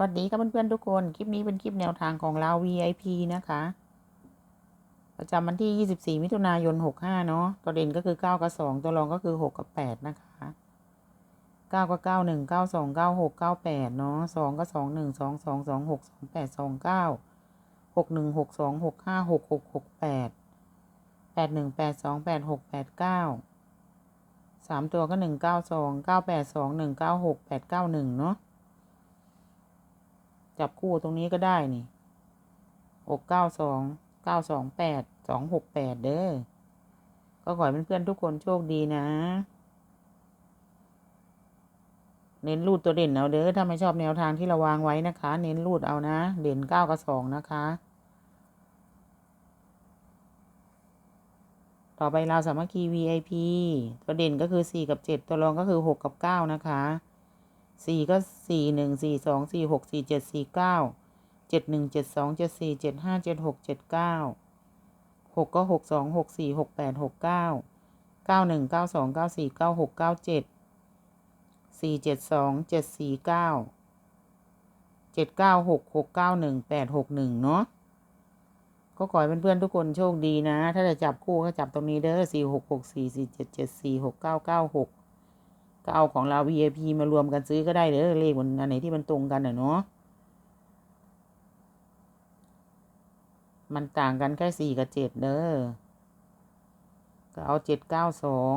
วัสดีครับเพื่อนๆทุกคน คลิปนี้เป็นคลิปแนวทางของเรา VIP นะคะ ประจำวันที่ 24 มิถุนายน 65 เนาะตัวเด่นก็คือ 9 กับ 2 ตัวรองก็คือ 6 กับ 8 นะคะ 9 กับ 9 1 9 2 9 6 9 8 เนาะ2 กับ 2 1 2 2 2 6 2 8 2 9 6 1 6 2 6 5 6 6 6 8 8 1 8 2 8 6 8 9สามตัวก็หนึ่งเก้าสองเก้าแปดสองหนึ่งเก้าหกแปดเก้าหนึ่งเนาะ จับคู่ตรงนี้ก็ได้นี่หกเก้าสองเก้าสองแปดสองหกแปดเด้อ ก็ขอให้เพื่อนๆทุกคนโชคดีนะ เน้นรูดตัวเด่นเอาเด้อ ถ้าไม่ชอบแนวทางที่เราวางไว้นะคะ เน้นรูดเอานะ เด่นเก้ากับสองนะคะ ต่อไปเราสามัคคี VIP ตัวเด่นก็คือสี่กับเจ็ดตัวรองก็คือหกกับเก้านะคะ สี่ก็สี่หนึ่งสี่สองสี่หกสี่เจ็ดสี่เก้าเจ็ดหนึ่งเจ็ดสองเจ็ดสี่เจ็ดห้าเจ็ดหกเจ็ดเก้าหกก็หกสองหกสี่หกแปดหกเก้าเก้าหนึ่งเก้าสองเก้าสี่เก้าหกเก้าเจ็ดสี่เจ็ดสองเจ็ดสี่เก้าเจ็ดเก้าหกหกเก้าหนึ่งแปดหกหนึ่งเนาะก็ขอให้เพื่อนๆทุกคนโชคดีนะ ถ้าจะจับคู่ก็จับตรงนี้เด้อสี่หกหกสี่สี่เจ็ดเจ็ดสี่หกเก้าเก้าหก ก็เอาของเรา VIP มารวมกันซื้อก็ได้เด้อเลขมันอันไหนที่มันตรงกันอะเนาะมันต่างกันแค่สี่กับเจ็ดเด้อก็เอาเจ็ดเก้าสอง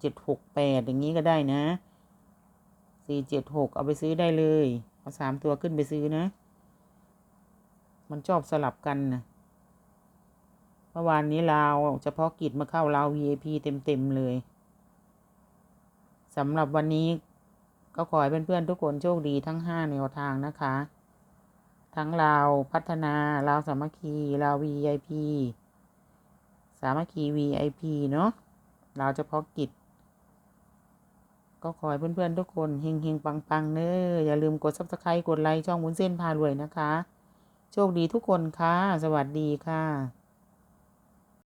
เจ็ดหกแปดอย่างนี้ก็ได้นะสี่เจ็ดหกเอาไปซื้อได้เลย เอาสามตัวขึ้นไปซื้อนะ มันชอบสลับกันนะเมื่อวานนี้ลาวเฉพาะกิจมาเข้าลาว VIP เต็ม ๆ เลย สำหรับวันนี้ก็ขอให้เพื่อนๆทุกคนโชคดีทั้งห้าแนวทางนะคะ ทั้งลาวพัฒนาลาวสามัคคีลาว VIP สามัคคี VIP เนาะลาวเฉพาะกิจ ก็ขอให้เพื่อนๆทุกคนเฮงๆ ปังๆเนอะอย่าลืมกด subscribe กดไลค์ช่องวุ้นเส้นพารวยนะคะ โชคดีทุกคนค่ะ สวัสดีค่ะ